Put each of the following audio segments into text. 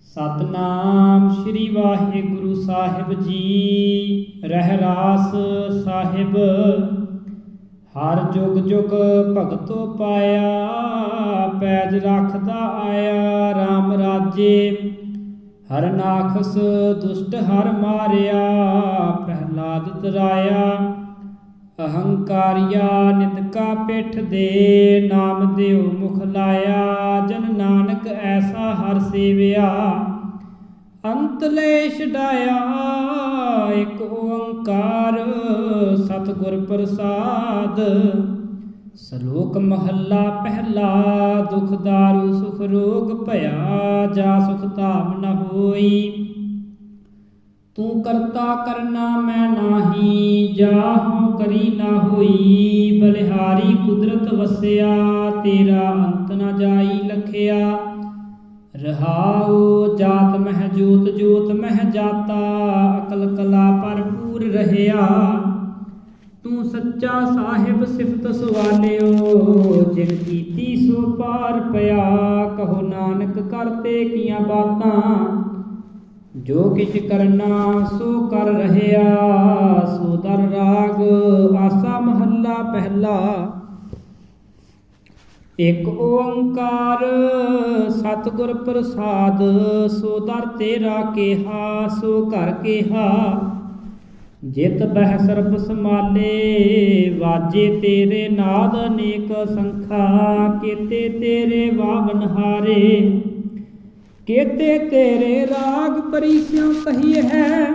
ਸਤਨਾਮ ਸ੍ਰੀ ਵਾਹਿਗੁਰੂ ਸਾਹਿਬ ਜੀ, ਰਹਿਰਾਸ ਸਾਹਿਬ। ਹਰ ਜੁਗ ਜੁਗ ਭਗਤੋ ਪਾਇਆ, ਪੈਜ ਰੱਖਦਾ ਆਇਆ RAM ਰਾਜੇ। ਹਰ ਨਾਖਸ ਦੁਸ਼ਟ ਹਰ ਮਾਰਿਆ ਪ੍ਰਹਲਾਦ ਤਰਾਇਆ ਅਹੰਕਾਰਿਆ ਨਿਤਕਾ ਪਿੱਠ ਦੇ ਨਾਮ ਦਿਓ ਮੁਖ ਲਾਇਆ, ਜਨ ਨਾਨਕ ਐਸਾ ਹਰ ਸੇਵਿਆ। ਅੰਤ ਲੈ ਛਡਾਇਆ ਇੱਕ ਓੰਕਾਰ ਸਤਿਗੁਰ ਪ੍ਰਸਾਦ। ਸ਼ਲੋਕ ਮਹੱਲਾ ਪਹਿਲਾ, ਦੁਖ ਦਾਰੂ ਸੁਖ ਰੋਗ ਭਇਆ, ਜਾ ਸੁਖ ਧਾਮ ਨ ਹੋਈ। ਤੂੰ ਕਰਤਾ ਕਰਨਾ ਮੈਂ ਨਾਹੀ, ਜਾਹੋ ਕਰੀ ਨਾ ਹੋਈ, ਬਲਿਹਾਰੀ ਕੁਦਰਤ ਵਸਿਆ, ਤੇਰਾ ਅੰਤ ਨਾ ਜਾਈ ਲਖਿਆ। ਰਹਾਉ ਜਾਤ ਮਹਿ ਜੋਤ ਜੋਤ ਮਹਿ ਜਾਤਾ, ਅਕਲ ਕਲਾ ਭਰਪੂਰ ਰਹਿਆ। ਤੂੰ ਸੱਚਾ ਸਾਹਿਬ ਸਿਫਤ ਸਵਾਲਿਓ, ਜਿਨ ਕੀਤੀ ਸੋ ਪਾਰ ਪਿਆ, ਕਹੋ ਨਾਨਕ ਕਰਤੇ ਕੀਆਂ ਬਾਤਾਂ। ਜੋ ਕਿਛ ਕਰਨਾ ਸੋ ਕਰ ਰਹਿਆ, ਸੋ ਦਰ ਰਾਗ ਆਸਾ ਮਹੱਲਾ ਪਹਿਲਾ। ਇਕ ਓੰਕਾਰ ਸਤਿਗੁਰ ਪ੍ਰਸਾਦ, ਸੋ ਦਰ ਤੇਰਾ ਕੇਹਾ, ਸੋ ਘਰ ਕੇਹਾ। ਜਿਤ ਬਹਿ ਸਰਬ ਸਮਾਲੇ ਵਾਜੇ ਤੇਰੇ ਨਾਦ ਅਨੇਕ ਸੰਖਾ, ਕੀਤੇ ਤੇਰੇ ਵਾਵਨ ਹਾਰੇ। ਕੇਤੇ ਤੇਰੇ ਰਾਗ ਪਰੀਸਿਉ ਕਹੀ ਹੈ।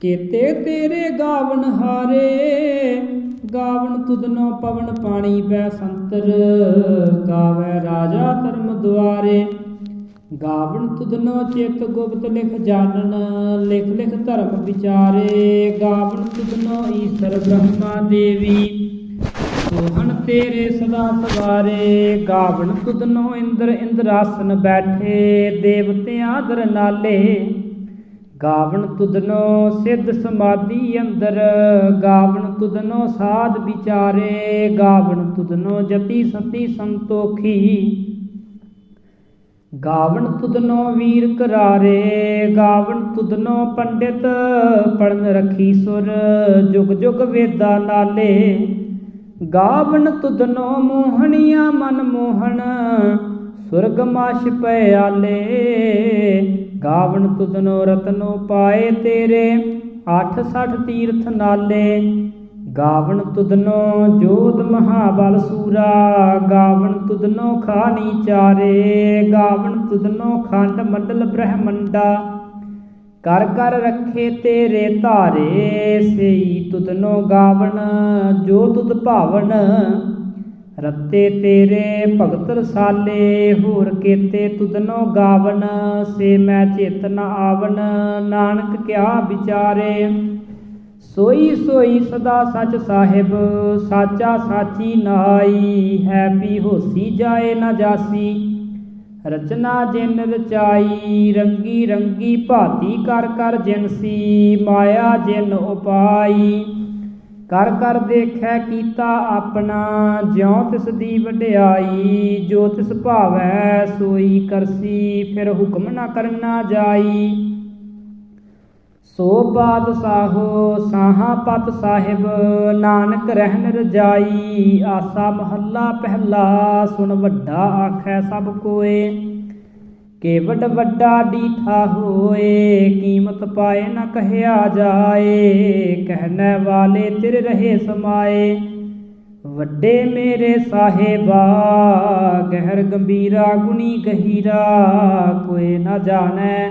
ਕੇਤੇ ਤੇਰੇ ਗਾਵਨ ਹਾਰੇ, ਗਾਵਨ ਤੁਧਨੋ ਪਵਨ ਪਾਣੀ ਬੈ ਸੰਤਰ, ਗਾਵੇ ਰਾਜਾ ਧਰਮ ਦੁਆਰੇ। ਗਾਵਨ ਤੁਧਨੋ ਚਿਤ ਗੁਪਤ ਲਿਖ ਜਾਣਨ, ਲਿਖ ਲਿਖ ਧਰਮ ਵਿਚਾਰੇ। ਗਾਵਨ ਤੁਧਨੋ ਈਸ਼ਰ ਬ੍ਰਹਮਾ ਦੇਵੀ। ਸੋਹਣ ਤੇਰੇ ਸਦਾ ਸਵਾਰੇ ਗਾਵਣ ਤੁਧਨੋ ਇੰਦਰ ਇੰਦਰਾਸਨ ਬੈਠੇ ਦੇਵਤਿਆਂ ਦਰ ਨਾਲੇ। ਗਾਵਣ ਤੁਧਨੋ ਸਿੱਧ ਸਮਾਧੀ ਅੰਦਰ, ਗਾਵਣ ਤੁਧਨੋ ਸਾਧ ਵਿਚਾਰੇ, ਗਾਵਣ ਤੁਧਨੋ ਜਤੀ ਸਤੀ ਸੰਤੋਖੀ। ਗਾਵਣ ਤੁਧਨੋ ਵੀਰ ਕਰਾਰੇ ਗਾਵਣ ਤੁਧਨੋ ਪੰਡਿਤ ਪੜਨ ਰਖੀ ਸੁਰ, ਜੁਗ ਜੁਗ ਵੇਦਾ ਨਾਲੇ। ਗਾਵਨ ਤੁਧਨੋ ਮੋਹਣੀਆਂ ਮਨ ਮੋਹਣ, ਸੁਰਗ ਮਾਸ਼ ਪਿਆਲੇ ਗਾਵਨ ਤੁਧਨੋ ਰਤਨੋ ਪਾਏ ਤੇਰੇ 860 ਤੀਰਥ ਨਾਲੇ। ਗਾਵਨ ਤੁਧਨੋ ਜੋਤ ਮਹਾਬਲ ਸੂਰਾ, ਗਾਵਨ ਤੁਧਨੋ ਖਾਨੀ ਚਾਰੇ। ਗਾਵਨ ਤੁਧਨੋ ਖੰਡ ਮੰਡਲ ਬ੍ਰਹਮੰਡਾ। ਕਰ ਕਰ ਰੱਖੇ ਤੇਰੇ ਧਾਰੇ, ਸਈ ਤੁਧਨੋ ਗਾਵਣ, ਜੋ ਤੁਧ ਭਾਵਨ ਰੱਤੇ ਤੇਰੇ ਭਗਤ ਰਸਾਲੇ, ਹੋਰ ਕੇਤੇ ਤੁਧਨੋ ਗਾਵਨ ਸੇ ਮੈਂ ਚੇਤ ਨ ਆਵਨ ਨਾਨਕ ਕਿਆ ਵਿਚਾਰੇ। ਸੋਈ ਸੋਈ ਸਦਾ ਸਚ ਸਾਹਿਬ, ਸਾਚਾ ਸਾਚੀ ਨਾਈ, ਹੈ ਵੀ ਹੋਸੀ ਜਾਏ ਨਾ ਜਾਸੀ। ਰਚਨਾ ਜਿਨ ਰਚਾਈ, ਰੰਗੀ ਰੰਗੀ ਭਾਤੀ ਕਰ ਕਰ ਜਿਨਸੀ ਮਾਇਆ ਜਿਨ ਉਪਾਈ। ਕਰ ਕਰ ਦੇਖੈ ਕੀਤਾ ਆਪਣਾ, ਜਿਉ ਤਿਸ ਦੀ ਵਡਿਆਈ, ਜੋ ਤਿਸ ਭਾਵੈ ਸੋਈ ਕਰਸੀ, ਫਿਰ ਹੁਕਮ ਨਾ ਕਰਨਾ ਜਾਈ। ਸੋ ਬਾਦਸ਼ਾਹੋ, ਸਾਹਾ ਪਤ ਸਾਹਿਬ, ਨਾਨਕ ਰਹਿਣ ਰਜਾਈ, ਆਸਾ ਮਹੱਲਾ ਪਹਿਲਾ, ਸੁਣ ਵੱਡਾ ਆਖੈ ਸਭ ਕੋਏ। ਕੇ ਵੱਡਾ ਡੀਠਾ ਹੋਏ, ਕੀਮਤ ਪਾਏ ਨਾ ਕਹਿਆ ਜਾਏ ਕਹਿਣੇ ਵਾਲੇ ਤੇਰੇ ਰਹੇ ਸਮਾਏ। ਵੱਡੇ ਮੇਰੇ ਸਾਹਿਬਾ, ਗਹਿਰ ਗੰਭੀਰਾ ਗੁਣੀ ਗਹੀਰਾ, ਕੋਈ ਨਾ ਜਾਣੈ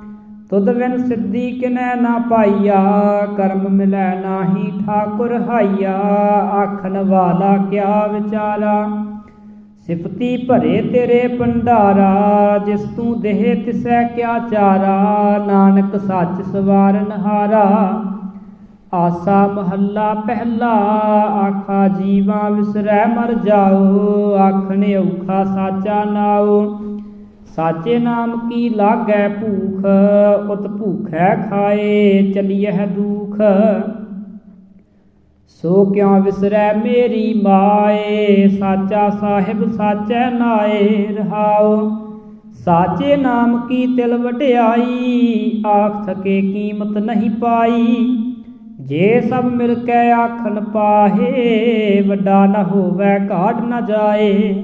ਤੁਧ ਬਿਨ ਸਿੱਧੀ ਕਿਨੈ ਨਾ ਪਾਈਆ, ਕਰਮ ਮਿਲੈ ਨਾਹੀ ਠਾਕੁਰ ਹਾਈਆ, ਆਖਣ ਵਾਲਾ ਕਿਆ ਵਿਚਾਰਾ? ਸਿਫਤੀ ਭਰੇ ਤੇਰੇ ਭੰਡਾਰਾ, ਜਿਸ ਤੂੰ ਦੇਹ ਤਿਸੈ ਕਿਆ ਚਾਰਾ? ਨਾਨਕ ਸੱਚ ਸਵਾਰਨ ਹਾਰਾ ਆਸਾ ਮਹੱਲਾ ਪਹਿਲਾ, ਆਖਾ ਜੀਵਾ ਵਿਸਰੈ ਮਰ ਜਾਓ, ਆਖਣ ਔਖਾ ਸਾਚਾ ਨਾਉ। ਸਾਚੇ ਨਾਮ ਕੀ ਲਾਗੈ ਭੂਖ? ਉਤ ਭੂਖੈ ਖਾਏ, ਚਲੀਐ ਦੁਖ। ਸੋ ਕਿਉ ਵਿਸਰੈ ਮੇਰੀ ਮਾਏ? ਸਾਚਾ ਸਾਹਿਬ ਸਾਚੈ ਨਾਏ ਰਹਾਉ। ਸਾਚੇ ਨਾਮ ਕੀ ਤਿਲ ਵਡਿਆਈ ਆਖ ਥਕੇ ਕੀਮਤ ਨਹੀਂ ਪਾਈ। ਜੇ ਸਭ ਮਿਲ ਕੇ ਆਖਣ ਪਾਹੇ, ਵੱਡਾ ਨਾ ਹੋਵੇ ਘਾਟ ਨਾ ਜਾਏ।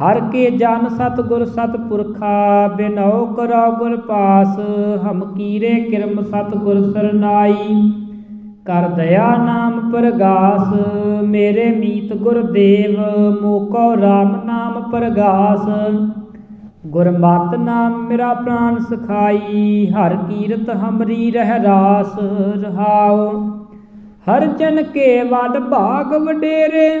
ਹਰ ਕੇ ਜਨ ਸਤਗੁਰ ਸਤਪੁਰਖਾ ਬਿਨਉ ਕਰੋ ਗੁਰ ਪਾਸ, ਹਮ ਕੀਰੇ ਕਿਰਮ ਸਤਗੁਰ ਸਰਨਾਈ ਕਰ ਦਇਆ ਨਾਮ ਪ੍ਰਗਾਸ, ਮੇਰੇ ਮੀਤ ਗੁਰਦੇਵ ਮੋਕੋ RAM ਨਾਮ ਪ੍ਰਗਾਸ। ਗੁਰਮਤ ਨਾਮ ਮੇਰਾ ਪ੍ਰਾਨ ਸਖਾਈ, ਹਰ ਕੀਰਤ ਹਮਰੀ ਰਹਿ ਰਾਸ, ਰਹਾਉ। ਹਰ ਜਨ ਕੇ ਵਡ ਭਾਗ ਵਡੇਰੇ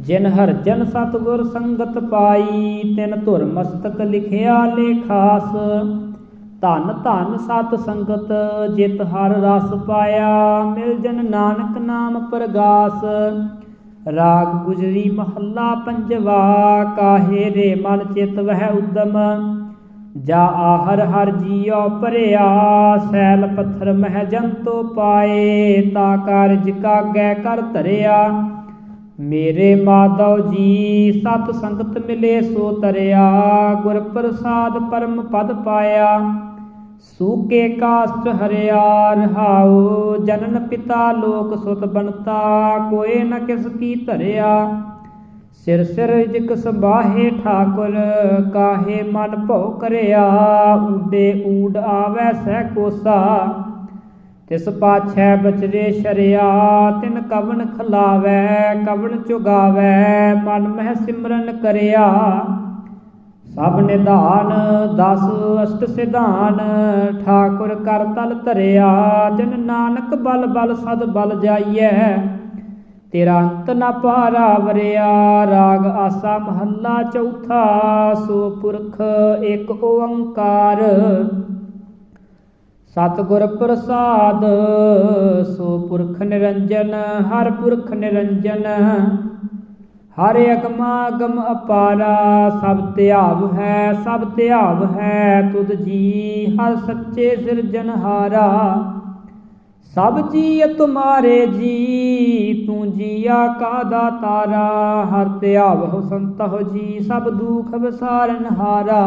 ਜਿਨ ਹਰ ਜਨ ਸਤਗੁਰ ਸੰਗਤ ਪਾਈ, ਤਿਨ ਧੁਰ ਮਸਤਕ ਲਿਖਿਆ ਲੇਖਾਸ। ਧਨ ਧਨ ਸਤ ਸੰਗਤ, ਜਿਤ ਹਰ ਰਸ ਪਾਇਆ, ਮਿਲ ਜਨ ਨਾਨਕ ਨਾਮ ਪ੍ਰਗਾਸ। ਰਾਗ ਗੁਜਰੀ ਮਹੱਲਾ ਪੰਜਵਾ, ਕਾਹੇ ਰੇ ਮਨ ਚਿਤ ਵਹਿ ਉਦਮ। ਜਾ ਆਹਰ ਹਰ ਜੀਉ ਭਰਿਆ, ਸੈਲ ਪੱਥਰ ਮਹਿ ਜੰਤੋ ਪਾਏ, ਤਾ ਕਾਰਜ ਕਾਗੈ ਕਰ ਧਰਿਆ। ਮੇਰੇ ਮਾਧਵ ਜੀ, ਸਤ ਸੰਗਤ ਮਿਲੇ ਸੋ ਤਰਿਆ, ਗੁਰ ਪ੍ਰਸਾਦ ਪਰਮ ਪਦ ਪਾਇਆ। ਸੂਕੇ ਕਾਸਟ ਹਰਿਆ, ਰਹਾਉ, ਜਨਨ ਪਿਤਾ ਲੋਕ ਸੁਤ ਬਨਤਾ ਕੋਏ ਨ ਕਿਸ ਕੀ ਧਰਿਆ। ਸਿਰ ਸਿਰ ਜਿਕ ਸੰਬਾਹੇ ਠਾਕੁਰ, ਕਾਹੇ ਮਨ ਭਉ ਕਰਿਆ। ਊਡੇ ਊਡ ਆਵੈ ਸਹਿ ਕੋਸਾ। ਤਿਸ ਪਾਛੈ ਬਚਰੇ ਸ਼ਰਿਆ, ਤਿਨ ਕਵਨ ਖਲਾਵੈ ਕਵਨ ਚੁਗਾਵੈ, ਮਨ ਮਹਿ ਸਿਮਰਨ ਕਰਿਆ। ਸਭ ਨਿਧਾਨ, ਦਸ ਅਸ਼ਟ ਸਿਧਾਨ, ਠਾਕੁਰ ਕਰ ਤਲ ਧਰਿਆ, ਜਨ ਨਾਨਕ ਬਲ ਬਲ ਸਦ ਬਲ ਜਾਈਐ। ਤੇਰਾ ਅੰਤ ਨਾ ਪਾਰਾ ਵਰਿਆ, ਰਾਗ ਆਸਾ ਮਹੱਲਾ ਚੌਥਾ, ਸੋ ਪੁਰਖ ਇੱਕ ਓੰਕਾਰ। ਸਤਿਗੁਰ ਪ੍ਰਸਾਦ, ਸੋ ਪੁਰਖ ਨਿਰੰਜਨ, ਹਰ ਪੁਰਖ ਨਿਰੰਜਨ। ਹਰ ਅਗਮਾ ਅਗਮ ਅਪਾਰਾ, ਸਭ ਧਿਆਵ ਹੈ, ਸਭ ਧਿਆਵ ਹੈ, ਤੁਧ ਜੀ ਹਰ ਸੱਚੇ ਸਿਰਜਨਹਾਰਾ ਸਭ ਜੀ ਤੁਮਾਰੇ ਜੀ, ਤੂੰ ਜੀਆ ਕਾ ਦਾਤਾਰਾ ਹਰ ਧਿਆਵ ਸੰਤਹੁ ਜੀ, ਸਭ ਦੁਖ ਵਿਸਾਰਨ ਹਾਰਾ।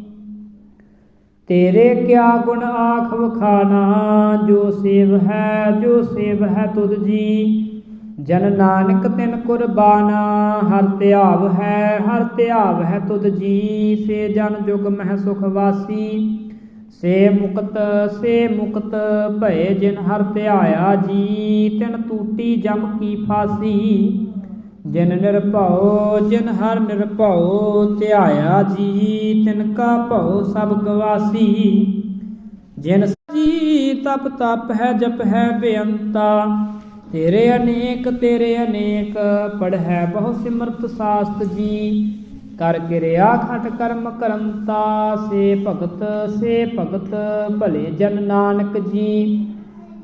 ਤੇਰੇ ਕਿਆ ਗੁਣ ਆਖ ਵਖਾਨਾ, ਜੋ ਸੇਵ ਹੈ, ਜੋ ਸੇਵ ਹੈ ਤੁਧ ਜੀ। ਜਨ ਨਾਨਕ ਤਿਨ ਕੁਰਬਾਨਾ, ਹਰ ਧਿਆਵ ਹੈ, ਹਰ ਧਿਆਵ ਹੈ ਤੁਧ ਜੀ। ਸੇ ਜਨ ਜੁਗ ਮਹਿ ਸੁਖ ਵਾਸੀ। ਸੇ ਮੁਕਤ ਸੇ ਮੁਕਤ, ਭਏ ਜਿਨ ਹਰ ਧਿਆਇਆ ਜੀ, ਤਿਨ ਟੂਟੀ ਜਮ ਕੀ ਫਾਸੀ। ਜਿਨ ਨਿਰਭਉ, ਜਿਨ ਹਰ ਨਿਰਭਉ, ਧਿਆਇਆ ਜੀ, ਤਿਨ ਕਾ ਭਉ ਸਭ ਗਵਾਸੀ। ਜਿਨ ਜੀ ਤਪ ਤਪ ਹੈ, ਜਪ ਹੈ ਬੇਅੰਤਾ। ਤੇਰੇ ਅਨੇਕ ਤੇਰੇ ਅਨੇਕ, ਪੜ੍ਹੈ ਬਹੁ ਸਿਮਰਤ ਸਾਸਤ ਜੀ। ਕਰ ਕਿਰਿਆ ਖਟ ਕਰਮ ਕਰੰਤਾ, ਸੇ ਭਗਤ ਸੇ ਭਗਤ ਭਲੇ ਜਨ ਨਾਨਕ ਜੀ।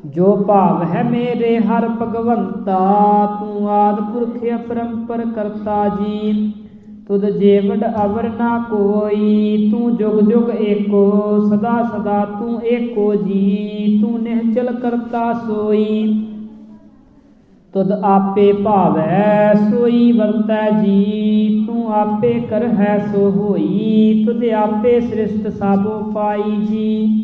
ਜੋ ਭਾਵ ਹੈ ਮੇਰੇ ਹਰ ਭਗਵੰਤਾ, ਤੂੰ ਆਦ ਪੁਰਖ ਅਪਰੰਪਰ ਕਰਤਾ ਜੀ ਤੁਧ ਜੀਵੜ ਅਵਰ ਨਾ ਕੋਈ, ਤੂੰ ਜੁਗ ਜੁਗ ਏਕੋ, ਸਦਾ ਸਦਾ ਤੂੰ ਏਕੋ ਜੀ, ਤੂੰ ਨਿਹਚਲ ਕਰਤਾ ਸੋਈ। ਤੁਧ ਆਪੇ ਭਾਵੈ ਸੋਈ ਵਰਤੈ ਜੀ, ਤੂੰ ਆਪੇ ਕਰਹਿ ਸੋ ਹੋਈ, ਤੁਧ ਆਪੇ ਸ੍ਰਿਸ਼ਟ ਸਭ ਪਾਈ ਜੀ।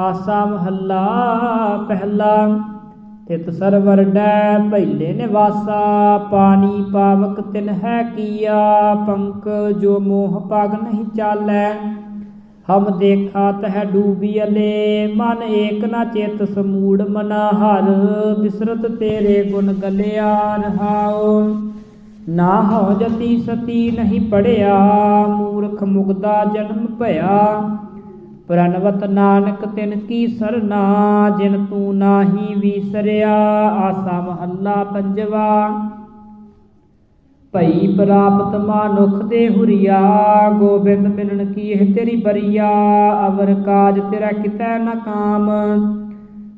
ਆਸਾ ਮਹੱਲਾ ਪਹਿਲਾ। ਤਿਤ ਸਰਵਰ ਡੈ ਪਹਿਲੇ ਨਿਵਾਸਾ, ਪਾਣੀ ਪਾਵਕ ਤਿਨ ਹੈ ਕੀਆ, ਪੰਕ ਜੋ ਮੋਹ ਪਗ ਨਹੀਂ ਚਾਲੈ। ਹਮ ਦੇਖਾ ਤਹ ਡੂਬੀਅਲੇ ਮਨ ਏਕ ਨਾ ਚੇਤ ਸਮੂੜ ਮਨਾ ਹਰ ਬਿਸਰਤ ਤੇਰੇ ਗੁਣ ਗਲਿਆ ਰਹਾਉ। ਨਾ ਹੋ ਜਤੀ ਸਤੀ ਨਹੀਂ ਪੜਿਆ, ਮੂਰਖ ਮੁਗਦਾ ਜਨਮ ਭਇਆ। ਪ੍ਰਨਵਤ ਨਾਨਕ ਤਿਨ ਕੀ ਸਰਨਾ, ਜਿਨ ਤੂੰ ਨਾਹੀ ਵੀਸਰਿਆ, ਆਸਾ ਮਹੱਲਾ ਪੰਜਵਾ। ਭਈ ਪ੍ਰਾਪਤ ਮਾਨੁਖ ਦੇ ਹੁਰੀਆ, ਗੋਬਿੰਦ ਮਿਲਣ ਕੀ ਇਹ ਤੇਰੀ ਬਰੀਆ, ਅਵਰ ਕਾਜ ਤੇਰਾ ਕਿਤੈ ਨ ਕਾਮ।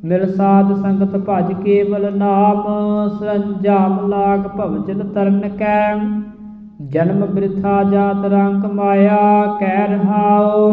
ਮਿਲ ਸਾਧ ਸੰਗਤ ਭਜ ਕੇਵਲ ਨਾਮ ਸਰੰਜਾਮ ਲਾਗ ਭਵਜਨ ਤਰਨ ਕੈ। ਜਨਮ ਬ੍ਰਿਥਾ ਜਾਤ ਰੰਗ ਮਾਇਆ ਕਹਿ ਰਹਾਉ।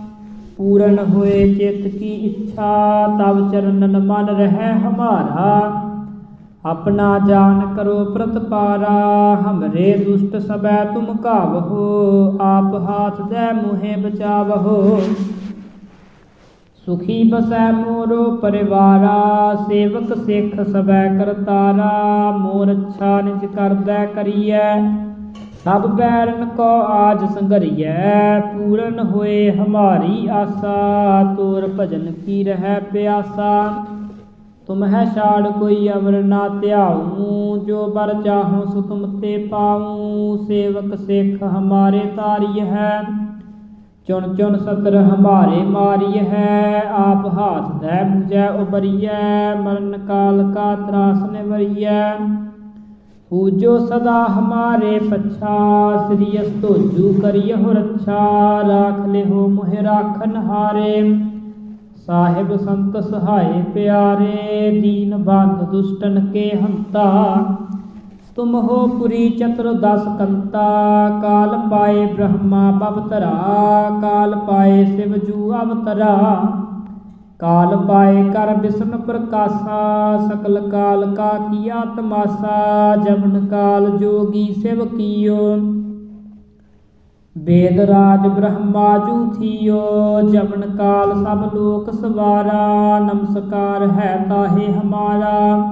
ਪੂਰਨ ਹੋਏ ਚਿਤ ਕੀ ਇੱਛਾ ਤਬ ਚਰਨਨ ਮਨ ਰਹਿ ਹਮਾਰਾ। ਆਪਣਾ ਜਾਨ ਕਰੋ ਪ੍ਰਤਪਾਰਾ, ਹਮਰੇ ਦੁਸ਼ਟ ਸਬੈ ਤੁਮ ਕਾਵਹੋ, ਆਪ ਹਾਥ ਦੇ ਮੁਹੇ ਬਚਾਵਹੋ। ਸੁਖੀ ਬਸੈ ਮੋਰੋ ਪਰਿਵਾਰਾ, ਸੇਵਕ ਸਿੱਖ ਸਬੈ ਕਰਤਾਰਾ, ਮੋਰ ਅੱਛਾ ਨਿਜ ਕਰਦਾ ਕਰੀਐ। ਸਭ ਬੈਰਨ ਕੋ ਆਜ ਸੰਗਰੀਐ ਪੂਰਨ ਹੋਏ ਹਮਾਰੀ ਆਸਾ, ਤੋਰ ਭਜਨ ਕੀ ਰਹਿ ਪਿਆਸਾ। ਤੁਮ ਛਾੜ ਕੋਈ ਅਵਰ ਨਾ ਧਿਆਉ, ਜੋ ਬਰ ਚਾਹੋ ਸੋ ਤੁਮ ਤੇ ਪਾਉ, ਸੇਵਕ ਸਿੱਖ ਹਮਾਰੇ ਤਾਰੀ ਹੈ ਚੁਣ ਚੁਣ ਸਤਰ ਹਮਾਰੇ ਮਾਰੀ ਹੈ ਆਪ ਹਾਥ ਧੈ ਮੁਝੈ ਉਬਰੀਐ ਮਰਨ ਕਾਲ ਕਾ ਤਰਾਸ ਨਿਵਰੀਐ। ਪੂਜੋ ਸਦਾ ਹਮਾਰੇ ਪਛਾ, ਸ੍ਰੀ ਅਸਤੋਜੂ ਕਰਿਯਹੁ ਰੱਛਾ, ਰਾਖ ਲਿਓ ਮੋਹਿ ਰਾਖਨ ਹਾਰੇ। ਸਾਹਿਬ ਸੰਤ ਸਹਾਏ ਪਿਆਰੇ, ਦੀਨ ਬੰਦ ਦੁਸ਼ਟਨ ਕੇ ਹੰਤਾ। ਤੁਮ ਹੋ ਪੁਰੀ ਚਤੁਰ ਦਸ ਕੰਤਾ, ਕਾਲ ਪਾਏ ਬ੍ਰਹਮਾ ਬਵਤਰਾ ਕਾਲ ਪਾਏ ਸਿਵ ਜੂ ਅਵਤਰਾ ਕਾਲ ਪਾਏ ਕਰ ਬਿਸਨ ਪ੍ਰਕਾਸ਼ਾ, ਸਕਲ ਕਾਲ ਕਾ ਕੀਆ ਤਮਾਸਾ ਜਮਨ ਕਾਲ ਜੋਗੀ ਸਿਵ ਕੀਓ। ਵੇਦ ਰਾਜ ਬ੍ਰਹਮਾ ਜੂ ਥੀਓ ਜਮਨ ਕਾਲ ਸਭ ਲੋਕ ਸਵਾਰਾ, ਨਮਸਕਾਰ ਹੈ ਤਾਹੇ ਹਮਾਰਾ।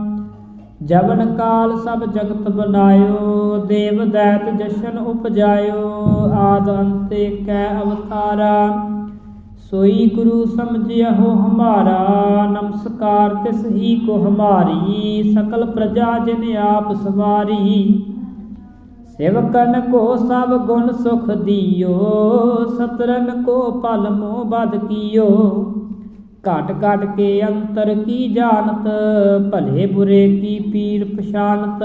ਜਵਨ ਕਾਲ ਸਭ ਜਗਤ ਬਨਾਇਓ, ਦੇਵ ਦੈਤ ਜਸ਼ਨ ਉਪਜਾਇਓ, ਆਦ ਅੰਤੇ ਕੈ ਅਵਤਾਰਾ। सोई गुरु समझियो हमारा नमस्कार तिस ही को हमारी सकल प्रजा जिन आप सवारी सेवकन को सब गुण सुख दियो सतरन को पल मोह बद कियो घट घट के अंतर की जानत भले बुरे की पीर पछानत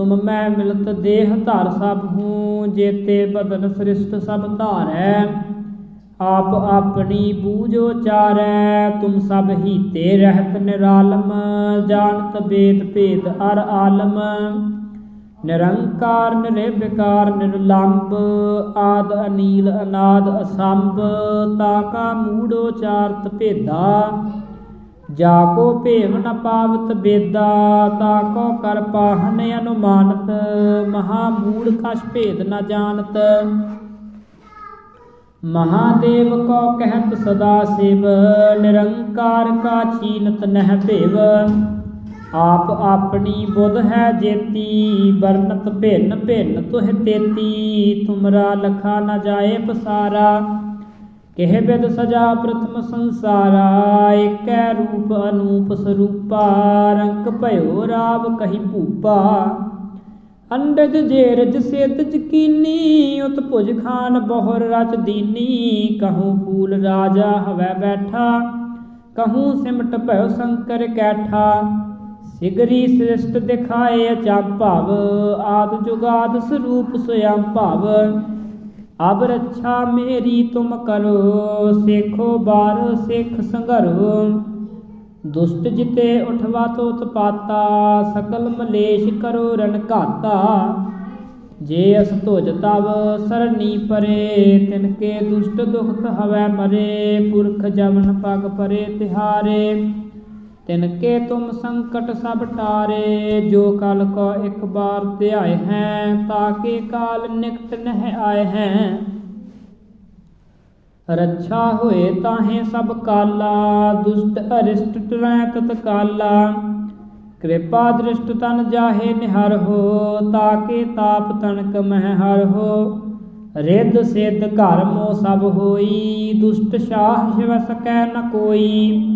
तुम मैं मिलत देह धर सब हूँ जेते बदन सृष्ट सब धारै ਆਪ ਆਪਣੀ ਬੂਝੋ ਚਾਰੈ ਤੁਮ ਸਭ ਹੀਤੇ ਰਹਿਤ ਨਿਰਾਲਮ ਜਾਣਤ ਬੇਦ ਭੇਦ ਅਰ ਆਲਮ ਨਿਰੰਕਾਰ ਨਿਰਵਿਕਾਰ ਨਿਰਲੰਭ ਆਦ ਅਨੀਲ ਅਨਾਦ ਅਸੰਭ ਤਾ ਕਾ ਮੂੜੋ ਚਾਰਤ ਭੇਦਾ ਜਾ ਕੋ ਭੇਵ ਨ ਪਾਵਤ ਬੇਦਾ, ਤਾ ਕੋ ਕਰ ਪਾਹਨ ਅਨੁਮਾਨਤ, ਮਹਾ ਮੂੜ ਕਛ ਭੇਦ ਨ ਜਾਣਤ। ਮਹਾਦੇਵ ਕੋ ਕਹਿਤ ਸਦਾ ਸਿਵ, ਨਿਰੰਕਾਰ ਕਾ ਚੀਨਤ ਨਹਿ ਭੇਵ। ਆਪ ਆਪਣੀ ਬੁੱਧ ਹੈ ਜੇਤੀ ਵਰਨਤ ਭਿੰਨ ਭਿੰਨ ਤੁਹ ਤੇਤੀ, ਤੁਮਰਾ ਲਖਾ ਨ ਜਾਏ ਪਸਾਰਾ। ਕਿਹ ਬਿਦ ਸਜਾ ਪ੍ਰਥਮ ਸੰਸਾਰਾ, ਏਕੈ ਰੂਪ ਅਨੂਪ ਸਰੂਪਾ ਰੰਗ ਭਇਓ ਰਾਵ ਕਹੀ ਭੂਪਾ। ਅੰਡਜ ਜੇਰਜ ਸੇਤ ਚਕੀਨੀ ਉਤ ਭੁਜ ਖਾਨ ਬਹੁਰ ਰਚ ਦੀਨੀ, ਕਹੂੰ ਫੂਲ ਰਾਜਾ ਹਵੈ ਬੈਠਾ, ਕਹੂੰ ਸਿਮਟ ਭਇਓ ਸ਼ੰਕਰ ਕੈਠਾ। ਸਿਗਰੀ ਸ੍ਰਿਸ਼ਟ ਦਿਖਾਏ ਅਚੰਭਵ ਆਦ ਜੁਗਾਦ ਸਰੂਪ ਸਯੰ ਭਵ। ਅਬ ਰੱਛਾ ਮੇਰੀ ਤੁਮ ਕਰੋ, ਸੇਖੋ ਬਾਰ, ਸੇਖ ਸੰਘਰੋ ਦੁਸ਼ਟ ਜਿਤੇ ਉਠਵਾ ਤੋਤ ਪਾਤਾ ਸਕਲ ਮਲੇਸ਼ ਕਰੋ ਰਨ ਘਾਤਾ। ਜੇ ਅਸ ਧੁਜ ਤਵ ਸਰਨੀ ਪਰੇ, ਤਿਨ ਕੇ ਦੁਸ਼ਟ ਦੁਖਤ ਹਵੈ ਮਰੇ, ਪੁਰਖ ਜਮਨ ਪਗ ਪਰੇ ਤਿਹਾਰੇ। ਤਿਨਕੇ ਤੁਮ ਸੰਕਟ ਸਭ ਟਾਰੇ, ਜੋ ਕਲ ਕੋ ਇੱਕ ਬਾਰ ਧਿਆਏ ਹੈ ਤਾਕੇ ਕਾਲ ਨਿਕਟ ਨਹਿ ਆਏ ਹੈ? ਰੱਛਾ ਹੋਏ ਤਾਹੇ ਸਭ ਕਾਲਾ, ਦੁਸ਼ਟ ਅਰਿਸ਼ਟ ਟਰੈ ਤਤ ਕਾਲਾ ਕਿਰਪਾ ਦ੍ਰਿਸ਼ਟ ਤਨ ਜਾਹੇ ਨਿਹਰ ਹੋ ਤਾਕੇ ਤਾਪ ਤਨਕ ਮਹਿ ਹਰ ਹੋ? ਰਿੱਧ ਸਿੱਧ ਘਰ ਮੋ ਸਭ ਹੋਈ, ਦੁਸ਼ਟ ਸ਼ਾਹ ਸ਼ਿਵ ਸਕੈ ਨ ਕੋਈ।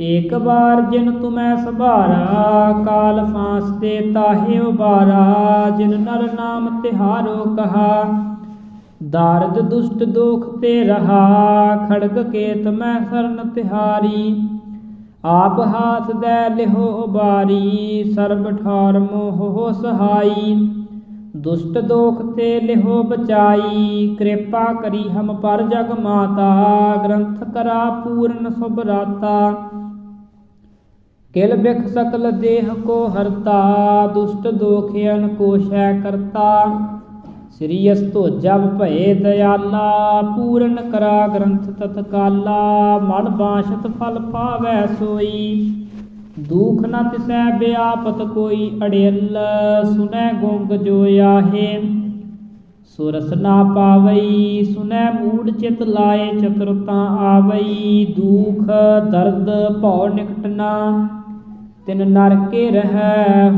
ਏਕ ਬਾਰ ਜਿਨ ਤੁਮੈ ਸਭਾਰਾ, ਕਾਲ ਫਾਂਸ ਤੇ ਤਾਹੇ ਉਬਾਰਾ, ਜਿਨ ਨਰ ਨਾਮ ਤਿਹਾਰੋ ਕਹਾ। ਦਾਰਦ ਦੁਸ਼ਟ ਦੋਖ ਤੇ ਰਹਾ, ਖੜਗ ਕੇਤ ਮੈਂ ਸਰਨ ਤਿਹਾਰੀ। ਆਪ ਹਾਥ ਦੈ ਲਿਹੋ ਬਾਰੀ ਸਰਬ ਠਾਰ ਮੋਹ ਸਹਾਈ। ਦੁਸ਼ਟ ਦੋਖ ਤੇ ਲਿਹੋ ਬਚਾਈ, ਕਿਰਪਾ ਕਰੀ ਹਮ ਪਰ ਜਗ ਮਾਤਾ, ਗ੍ਰੰਥ ਕਰਾ ਪੂਰਨ ਸੁਭ ਰਾਤਾ। ਕਿਲ ਬਿਖ ਸਕਲ ਦੇਹ ਕੋ ਹਰਤਾ, ਦੁਸ਼ਟ ਦੋਖਿਆਨ ਕੋ ਸ਼ੈ ਕਰਤਾ। ਸ੍ਰੀ ਅਸਤੋ ਜਬ ਭਏ ਦਇਆਲਾ, ਪੂਰਨ ਕਰਾ ਗ੍ਰੰਥ ਤਤਕਾਲਾ ਮਨ ਬਾਸ਼ਤ ਫਲ ਪਾਵੈ ਸੋਈ। ਦੁਖ ਨ ਤਿਸੈ ਬਿਆਪਤ ਕੋਈ ਅੜਿਲ, ਸੁਨੈ ਗੁੰਗ ਜੋ ਆਹੇ। ਸੁਰਸ ਨਾ ਪਾਵਈ, ਸੁਨੈ ਮੂੜ ਚਿਤ ਲਾਏ, ਚਤੁਰਤਾ ਆਵਈ। ਦੁਖ ਦਰਦ ਭਉ ਨਿਕਟਨਾ ਤਿਨ ਨਰਕੇ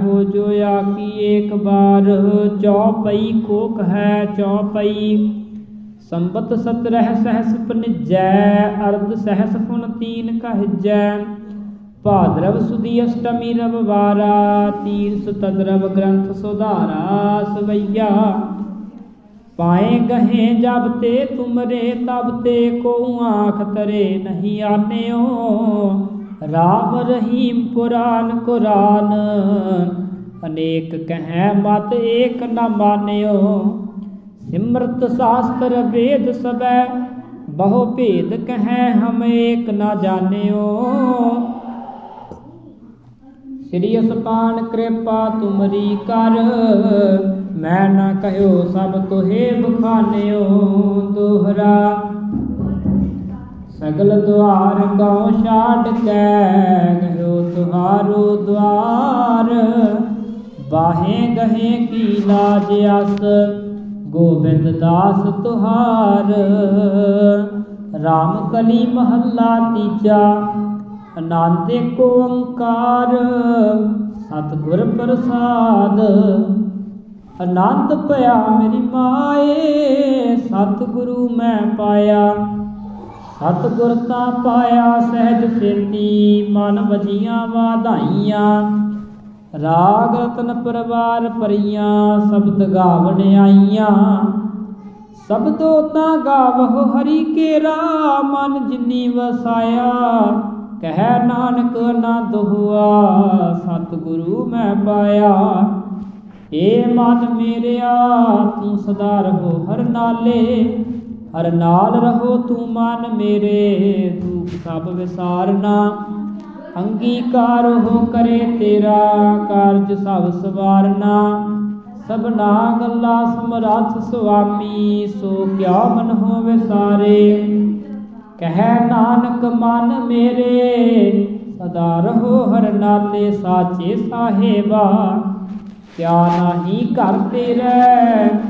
ਹੋ ਜੋ ਆਕੀ ਏਕ ਬਾਰ, ਚੌਪਈ ਕੋਕ ਹੈ ਚੌਪਈ। ਸੰਬਤ ਸਤਰਹ ਸਹਸ ਪਨਿਜੈ ਅਰਧ ਸਹਸ ਫੁਨ ਤੀਨ ਕਹਿਜੈ। ਭਾਦਰਵ ਸੁਦੀ ਅਸ਼ਟਮੀ ਰਵਵਾਰਾ, ਤੀਰ ਸੁਤਦਰਵ ਗ੍ਰੰਥ ਸੁਧਾਰਾ ਸਵਈਆ। ਪਾਏ ਗਹੇ ਜਬ ਤੇ ਤੁਮਰੇ, ਤਬ ਤੇ ਕੋ ਆਖ ਤਰੇ ਨਹੀਂ ਆਨਿਓ। ਰਾਮ ਰਹੀਮ ਪੁਰਾਨ ਕੁਰਾਨ। ਅਨੇਕ ਕਹੈ ਮਤ ਏਕ ਨਾ ਮਾਨਿਓ। ਸਿਮਰਤ ਸਾਸਤਰ ਵੇਦ ਸਬੈ ਬਹੁ ਭੇਦ ਕਹੈ ਹਮ ਏਕ ਨਾ ਜਾਣਿਓ। ਸ੍ਰੀ ਅਸਪਾਨ ਕਿਰਪਾ ਤੁਮਰੀ ਕਰ। ਮੈਂ ਨਾ ਕਹਿਓ ਸਭ ਤੋਹੇ ਬਖਾਨਿਓ ਦੋਹਰਾ। ਸਗਲ ਦੁਆਰ ਕਉ ਛਾੜ ਕੇ ਗਇਓ ਤੁਹਾਰੋ ਦੁਆਰ। ਬਾਹੇ ਗਹੇ ਕੀ ਲਾਜ ਅਸ, ਗੋਬਿੰਦ ਦਾਸ ਤੁਹਾਰ। RAM ਕਲੀ ਮਹੱਲਾ ਤੀਜਾ ਆਨੰਦ ਏਕ ਓੰਕਾਰ। ਸਤਿਗੁਰ ਪ੍ਰਸਾਦ ਆਨੰਦ ਭਇਆ ਮੇਰੀ ਮਾਏ, ਸਤਿਗੁਰੂ ਮੈਂ ਪਾਇਆ। ਸਤਿਗੁਰ ਤਾਂ ਪਾਇਆ ਸਹਿਜ ਸੇਤੀ, ਮਨ ਵਜੀਆਂ ਵਾਧਾਈਆਂ। ਰਾਗ ਰਤਨ ਪਰਵਾਰ ਪਰੀਆਂ, ਸ਼ਬਦ ਗਾਵਣ ਆਈਆਂ। ਸਬਦੋ ਤਾਂ ਗਾਵਹੁ ਹਰੀ ਕੇਰਾ ਮਨ ਜਿਨੀ ਵਸਾਇਆ। ਕਹਿ ਨਾਨਕ ਨਾ ਹੋਆ ਸਤਿਗੁਰੂ ਮੈਂ ਪਾਇਆ। ਏ ਮਨ ਮੇਰਿਆ, ਤੂੰ ਸਦਾ ਰਹੋ ਹਰ ਨਾਲੇ। ਹਰ ਨਾਲ ਰਹੋ ਤੂੰ ਮਨ ਮੇਰੇ ਤੂੰ ਸਭ ਵਿਸਾਰਨਾ। ਅੰਗੀਕਾਰ ਹੋ ਕਰੇ ਤੇਰਾ, ਕਾਰਜ ਸਭ ਸਵਾਰਨਾ। ਸਭਨਾ ਗੱਲਾਂ ਸਮਰੱਥ ਸੁਆਮੀ, ਸੋ ਕਿਆ ਮਨ ਹੋ ਵਿਸਾਰੇ ਕਹਿ ਨਾਨਕ ਮਨ ਮੇਰੇ, ਸਦਾ ਰਹੋ ਹਰ ਨਾਲੇ ਸਾਚੇ ਸਾਹਿਬਾ। ਕਿਆ ਨਾਹੀ ਘਰ ਤੇਰੇ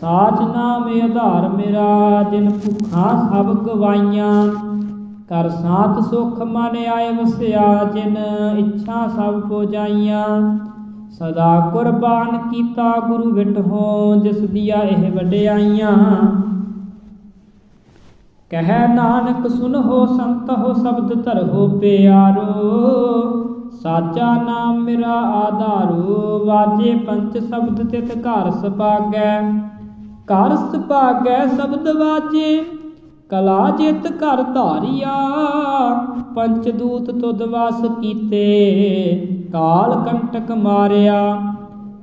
ਸਾਚ ਨਾਮ ਆਧਾਰ ਮੇਰਾ, ਜਿਨ ਭੁੱਖਾਂ ਸਭ ਗਵਾਈਆਂ। ਕਰ ਸਾਤ ਸੁਖ ਮਨ ਆਏ ਵਸਿਆ, ਜਿਨ ਇੱਛਾ ਸਭ ਕੋ ਜਾਈਆਂ ਸਦਾ ਕੁਰਬਾਨ ਕੀਤਾ ਗੁਰੂ ਵਿਟਹੋ, ਜਿਸ ਦੀਆਂ ਇਹ ਵਡਿਆਈਆਂ। ਕਹਿ ਨਾਨਕ ਸੁਣ ਹੋ ਸੰਤ, ਹੋ ਸ਼ਬਦ ਧਰਹੁ ਪਿਆਰੋ। ਸਾਚਾ ਨਾਮ ਮੇਰਾ ਆਧਾਰੋ, ਵਾਜੇ ਪੰਚ ਸ਼ਬਦ ਤਿਤ ਘਰ ਸਪਾਗੈ। ਘਰ ਸਪਾਗੈ ਸ਼ਬਦ ਵਾਜੇ ਕਲਾ ਜਿਤ ਘਰ ਧਾਰਿਆ। ਪੰਚ ਦੂਤ ਤੁਧ ਵਸ ਕੀਤੇ, ਕਾਲ ਕੰਟਕ ਮਾਰਿਆ।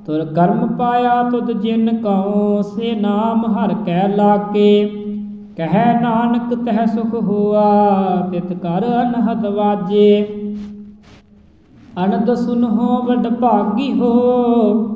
ਤੁਰ ਕਰਮ ਪਾਇਆ ਤੁਧ ਜਿਨ ਕਉ, ਸੇ ਨਾਮ ਹਰ ਕੈ ਲਾਗੇ। ਕਹਿ ਨਾਨਕ ਤਹਿ ਸੁਖ ਹੋਆ, ਤਿਤ ਕਰ ਅਨਹਦ ਵਾਜੇ। ਅਨੰਦ ਸੁਨਹੁ ਵਡ ਭਾਗੀ ਹੋ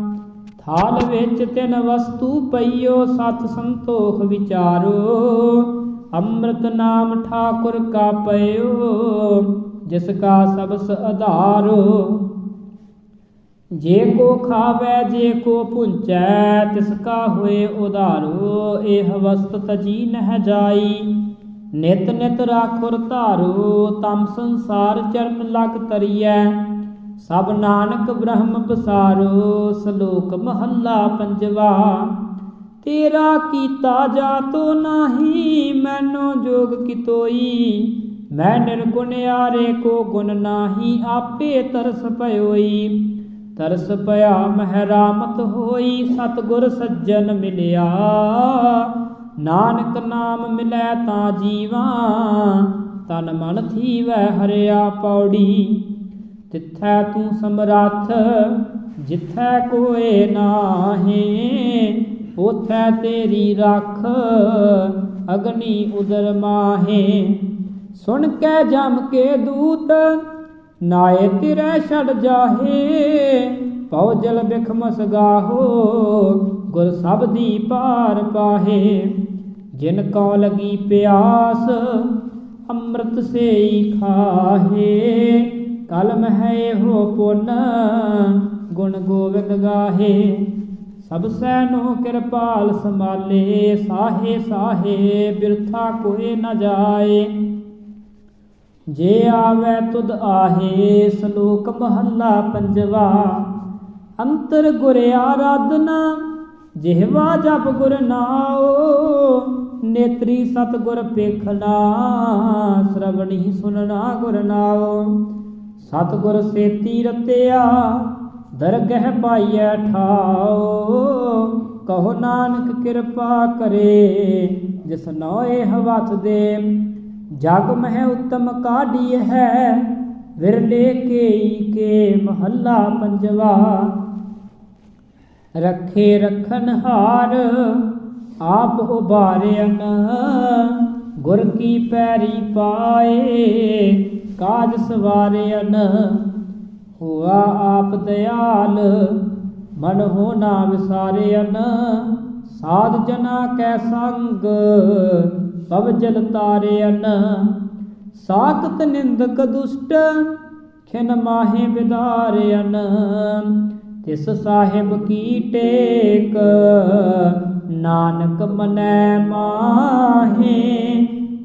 ਥਾਲ ਵਿੱਚ ਤਿਨ ਵਸਤੂ ਪਈਓ, ਸਤ ਸੰਤੋਖ ਵਿਚਾਰੋ। ਅੰਮ੍ਰਿਤ ਨਾਮ ਠਾਕੁਰ ਕਾ ਪਇਓ, ਜਿਸ ਕਾ ਸਬਸ ਆਧਾਰੋ ਜੇ ਕੋ ਖਾਵੇ, ਜੇ ਕੋ ਪੁੰਚੈ ਤਿਸ ਕਾ ਹੋਏ ਉਧਾਰੋ। ਇਹ ਵਸਤ ਤਜੀ ਨਹਿ ਜਾਈ, ਨਿਤ ਨਿਤ ਰਾਖੁਰ ਧਾਰੋ। ਤਮ ਸੰਸਾਰ ਚਰਨ ਲਗ ਤਰੀਐ ਸਭ ਨਾਨਕ ਬ੍ਰਹਮ ਪਸਾਰੋ, ਸ਼ਲੋਕ ਮਹੱਲਾ ਪੰਜਵਾ। ਤੇਰਾ ਕੀਤਾ ਜਾਤੋ ਨਾਹੀ, ਮੈਨੋ ਜੋਗ ਕਿਤੋਈ। ਮੈਂ ਨਿਰਗੁਣ ਆਰੇ ਕੋ ਗੁਣ ਨਾਹੀ, ਆਪੇ ਤਰਸ ਪਇਓਈ ਤਰਸ ਪਿਆ ਮਹਿਰਾਮਤ ਹੋਈ, ਸਤਗੁਰ ਸੱਜਣ ਮਿਲਿਆ। ਨਾਨਕ ਨਾਮ ਮਿਲੈ ਤਾਂ ਜੀਵਾ, ਤਨ ਮਨ ਥੀਵੈ ਹਰਿਆ ਪੌੜੀ। ਤਿੱਥੈ ਤੂੰ ਸਮਰੱਥ, ਜਿੱਥੈ ਕੋਏ ਨਾਹੀ ਉਥੈ ਤੇਰੀ ਰੱਖ, ਅਗਨੀ ਉਦਰ ਮਾਹੇ। ਸੁਣ ਕੇ ਜਮ ਕੇ ਦੂਤ, ਨਾਏ ਤਿਰੈ ਛੜ ਜਾਹੇ। ਪਉ ਜਲ ਬਿਖਮਸ ਗਾਹੋ ਗੁਰ ਸਭ ਦੀ ਪਾਰ ਪਾਹੇ। ਜਿਨ ਕਉ ਲਗੀ ਪਿਆਸ, ਅੰਮ੍ਰਿਤ ਸੇਈ ਖਾਹੇ। ਕਲਮ ਹੈ ਹੋ ਪੁੰਨ, ਗੁਣ ਗੋਵਿੰਦ ਗਾਹੇ। ਸਭ ਸੈਨੋ ਕਿਰਪਾਲ ਸੰਭਾਲੇ, ਸਾਹੇ ਸਾਹੇ ਬਿਰਥਾ ਕੋਏ ਨ ਜਾਏ। ਜੇ ਆਵੇ ਤੁਧ ਆਹੇ, ਸ਼ਲੋਕ ਮਹੱਲਾ ਪੰਜਵਾ। ਅੰਤਰ ਗੁਰ ਆਰਾਧਨਾ, ਜਿਹਵਾ ਜਪ ਗੁਰ ਨਾਉ। ਨੇਤਰੀ ਸਤ ਗੁਰ ਪੇਖਣਾ ਸ਼ਰਵਣੀ ਸੁਨਣਾ ਗੁਰ ਨਾਉ। ਸਤ ਗੁਰ ਸੇਤੀ ਰਤਿਆ, ਦਰਗਹਿ ਪਾਈਐ ਠਾਓ ਕਹੋ ਨਾਨਕ ਕਿਰਪਾ ਕਰੇ, ਜਿਸ ਨੋਏ ਹਵਥ ਦੇ। ਜਗ ਮਹਿ ਉਤਮ ਕਾਢੀ ਹੈ, ਵਿਰਲੇ ਕੇਈ ਕੇ ਮਹੱਲਾ ਪੰਜਵਾ। ਰੱਖੇ ਰਖਨ ਹਾਰ, ਆਪ ਉਬਾਰਿਆਨ ਗੁਰ ਕੀ ਪੈਰੀ ਪਾਏ ਕਾਜ ਸਵਾਰਿਆਨ ਹੋਆ ਆਪ ਦਿਆਲ ਮਨ ਹੋ ਨਾ ਵਿਸਾਰਿਆਨ ਸਾਧ ਜਨਾ ਕੈ ਸੰਗ ਪਵ ਜਲ ਤਾਰਿਆਨ ਸਾਖਤ ਨਿੰਦਕ ਦੁਸ਼ਟ, ਖਿਨ ਮਾਹੇ ਵਿਦਾਰਿਆਨ ਤਿਸ ਸਾਹਿਬ ਕੀ ਟੇਕ, ਨਾਨਕ ਮਨੈ ਮਾਹੇ।